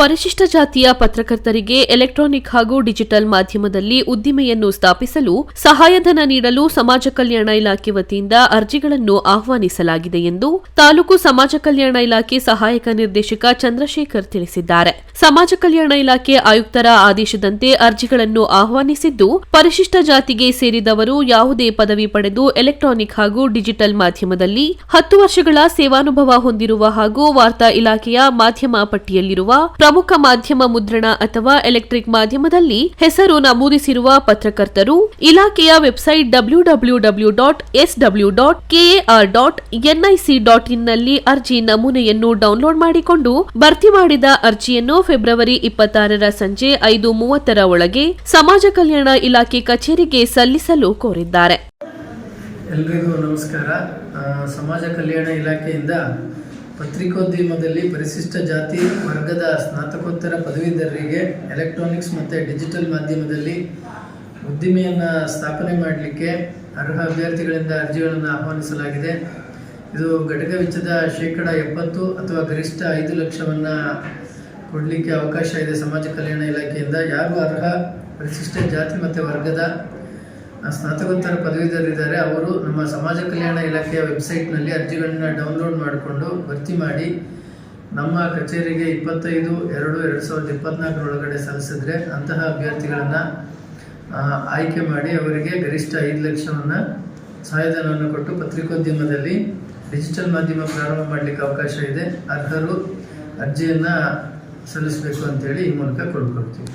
ಪರಿಶಿಷ್ಟ ಜಾತಿಯ ಪತ್ರಕರ್ತರಿಗೆ ಎಲೆಕ್ಟ್ರಾನಿಕ್ ಹಾಗೂ ಡಿಜಿಟಲ್ ಮಾಧ್ಯಮದಲ್ಲಿ ಉದ್ದಿಮೆಯನ್ನು ಸ್ಥಾಪಿಸಲು ಸಹಾಯಧನ ನೀಡಲು ಸಮಾಜ ಕಲ್ಯಾಣ ಇಲಾಖೆ ವತಿಯಿಂದ ಅರ್ಜಿಗಳನ್ನು ಆಹ್ವಾನಿಸಲಾಗಿದೆ ಎಂದು ತಾಲೂಕು ಸಮಾಜ ಕಲ್ಯಾಣ ಇಲಾಖೆ ಸಹಾಯಕ ನಿರ್ದೇಶಕ ಚಂದ್ರಶೇಖರ್ ತಿಳಿಸಿದ್ದಾರೆ. ಸಮಾಜ ಕಲ್ಯಾಣ ಇಲಾಖೆ ಆಯುಕ್ತರ ಆದೇಶದಂತೆ ಅರ್ಜಿಗಳನ್ನು ಆಹ್ವಾನಿಸಿದ್ದು, ಪರಿಶಿಷ್ಟ ಜಾತಿಗೆ ಸೇರಿದವರು ಯಾವುದೇ ಪದವಿ ಪಡೆದು ಎಲೆಕ್ಟ್ರಾನಿಕ್ ಹಾಗೂ ಡಿಜಿಟಲ್ ಮಾಧ್ಯಮದಲ್ಲಿ ಹತ್ತು ವರ್ಷಗಳ ಸೇವಾನುಭವ ಹೊಂದಿರುವ ಹಾಗೂ ವಾರ್ತಾ ಇಲಾಖೆಯ ಮಾಧ್ಯಮ ಪಟ್ಟಿಯಲ್ಲಿರುವ ಪ್ರಮುಖ ಮಾಧ್ಯಮ ಮುದ್ರಣ ಅಥವಾ ಎಲೆಕ್ಟ್ರಿಕ್ ಮಾಧ್ಯಮದಲ್ಲಿ ಹೆಸರು ನಮೂದಿಸಿರುವ ಪತ್ರಕರ್ತರು, ಇಲಾಖೆಯ website W W W dot S W dot KAR dot NIC dot ಇನ್ನಲ್ಲಿ ಅರ್ಜಿ ನಮೂನೆಯನ್ನು ಡೌನ್ಲೋಡ್ ಮಾಡಿಕೊಂಡು ಭರ್ತಿ ಮಾಡಿದ ಅರ್ಜಿಯನ್ನು ಫೆಬ್ರವರಿ ಇಪ್ಪತ್ತಾರರ ಸಂಜೆ ಐದು ಮೂವತ್ತರ ಒಳಗೆ ಸಮಾಜ ಕಲ್ಯಾಣ ಇಲಾಖೆ ಕಚೇರಿಗೆ ಸಲ್ಲಿಸಲು ಕೋರಿದ್ದಾರೆ. ಎಲ್ರಿಗೂ ನಮಸ್ಕಾರ. ಸಮಾಜ ಕಲ್ಯಾಣ ಇಲಾಖೆಯಿಂದ ಪತ್ರಿಕೋದ್ಯಮದಲ್ಲಿ ಪರಿಶಿಷ್ಟ ಜಾತಿ, ವರ್ಗದ ಸ್ನಾತಕೋತ್ತರ ಪದವೀಧರರಿಗೆ ಎಲೆಕ್ಟ್ರಾನಿಕ್ಸ್ ಮತ್ತು ಡಿಜಿಟಲ್ ಮಾಧ್ಯಮದಲ್ಲಿ ಉದ್ದಿಮೆಯನ್ನು ಸ್ಥಾಪನೆ ಮಾಡಲಿಕ್ಕೆ ಅರ್ಹ ಅಭ್ಯರ್ಥಿಗಳಿಂದ ಅರ್ಜಿಗಳನ್ನು ಆಹ್ವಾನಿಸಲಾಗಿದೆ. ಇದು ಘಟಕ ವೆಚ್ಚದ ಶೇಕಡ ಎಪ್ಪತ್ತು ಅಥವಾ ಗರಿಷ್ಠ ಐದು ಲಕ್ಷವನ್ನು ಕೊಡಲಿಕ್ಕೆ ಅವಕಾಶ ಇದೆ ಸಮಾಜ ಕಲ್ಯಾಣ ಇಲಾಖೆಯಿಂದ. ಯಾರು ಅರ್ಹ, ಪರಿಶಿಷ್ಟ ಜಾತಿ ಮತ್ತು ವರ್ಗದ ಸ್ನಾತಕೋತ್ತರ ಪದವೀಧರಿದ್ದಾರೆ ಅವರು ನಮ್ಮ ಸಮಾಜ ಕಲ್ಯಾಣ ಇಲಾಖೆಯ ವೆಬ್ಸೈಟ್ನಲ್ಲಿ ಅರ್ಜಿಗಳನ್ನ ಡೌನ್ಲೋಡ್ ಮಾಡಿಕೊಂಡು ಭರ್ತಿ ಮಾಡಿ ನಮ್ಮ ಕಚೇರಿಗೆ ಇಪ್ಪತ್ತೈದು, ಎರಡು ಎರಡು ಸಾವಿರದ ಇಪ್ಪತ್ನಾಲ್ಕರೊಳಗಡೆ ಸಲ್ಲಿಸಿದ್ರೆ ಅಂತಹ ಅಭ್ಯರ್ಥಿಗಳನ್ನು ಆಯ್ಕೆ ಮಾಡಿ ಅವರಿಗೆ ಗರಿಷ್ಠ ಐದು ಲಕ್ಷವನ್ನು ಸಹಾಯಧನವನ್ನು ಕೊಟ್ಟು ಪತ್ರಿಕೋದ್ಯಮದಲ್ಲಿ ಡಿಜಿಟಲ್ ಮಾಧ್ಯಮ ಪ್ರಾರಂಭ ಮಾಡಲಿಕ್ಕೆ ಅವಕಾಶ ಇದೆ. ಅರ್ಹರು ಅರ್ಜಿಯನ್ನು ಸಲ್ಲಿಸಬೇಕು ಅಂತೇಳಿ ಈ ಮೂಲಕ ಕೊಡ್ಕೊಳ್ತೀವಿ